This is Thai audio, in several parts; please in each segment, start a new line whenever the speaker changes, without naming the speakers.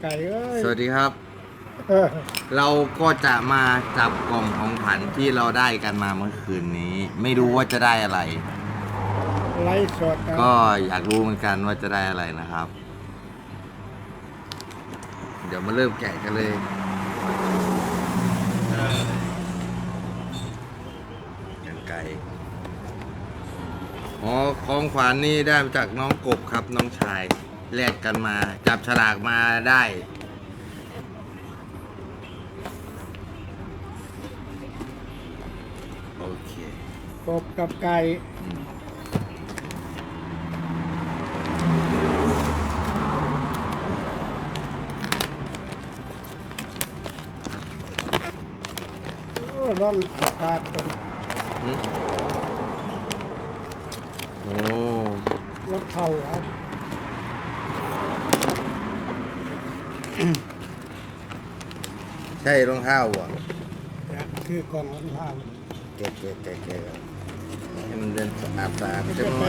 ไก่เอ้ย
สวัสดีครับ
เออ
เราก็จะมาจับกล่องของขวัญที่เราได้กันมาเมื่อคืนนี้ ไม่รู้ว่าจะได้อะไร
ไลฟ์สดนะ
ก็อยากรู้เหมือนกันว่าจะได้อะไรนะครับ เดี๋ยวมาเริ่มแกะกันเลยยังไก่อ๋อของขวัญนี่ได้มาจากน้องกบครับน้องชาย แลกกันมา จับฉลากมาได้ โอเค
กบกับไก่โอ้ร้อนอากาศเป็น
อืมโอ้
รถเข่าครับ
ใช่รองเท้าอะ
เนี่ยคือกล่องรองเท้า
แกะแกะแกะแกะให้มันเดินสะอาดสะอาดจะไหม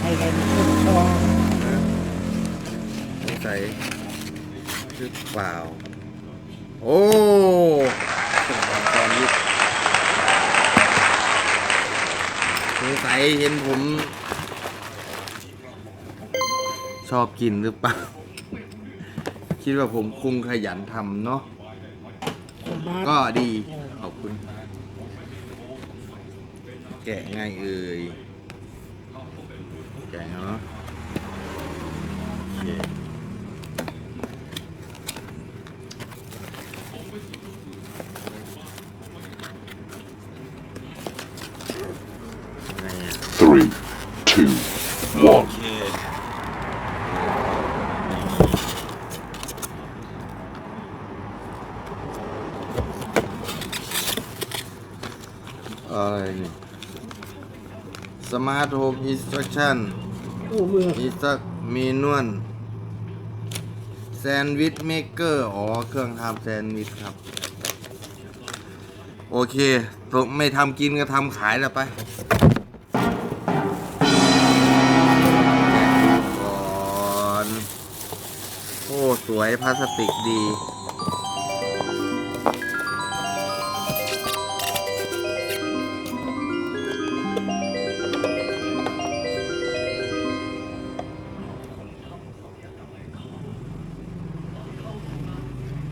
ให้ได้เป็นคนชอบ
นะสงสัยหรือเปล่า โอ้ตอนนี้สงสัยเห็นผม ชอบกินหรือเปล่า คิดว่าผมคงขยันทำเนาะก็ดี ขอบคุณ แกะง่ายเอ่ยแกะเนาะ3 2 1 อะ
Three, two,
โอ
one.
เคอะไรนี่สมาร์ทโฮมอินสตรั c ชั่น
โอ้เมื่อ
อีสักมีนวลแซนด์วิชเมเกอร์อ๋อ เครื่องทำแซนด์วิชครับ โอเคผมไม่ทำกินก็ทำขายแล้วไปก่อน โอ้ สวยพลาสติกดี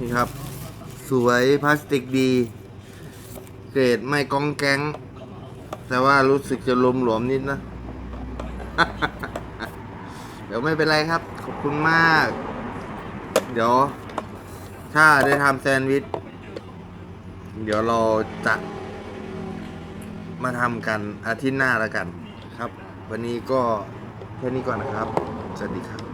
นี่ครับ สวยพลาสติกดี เกรดไม่กองแกงแต่ว่ารู้สึกจะลมหลวมนิดนะ เดี๋ยวไม่เป็นไรครับ ขอบคุณมาก เดี๋ยว ถ้าได้ทำแซนด์วิช เดี๋ยวเราจะมาทำกันอาทิตย์หน้าแล้วกันครับ วันนี้ก็แค่นี้ก่อนนะครับ สวัสดีครับ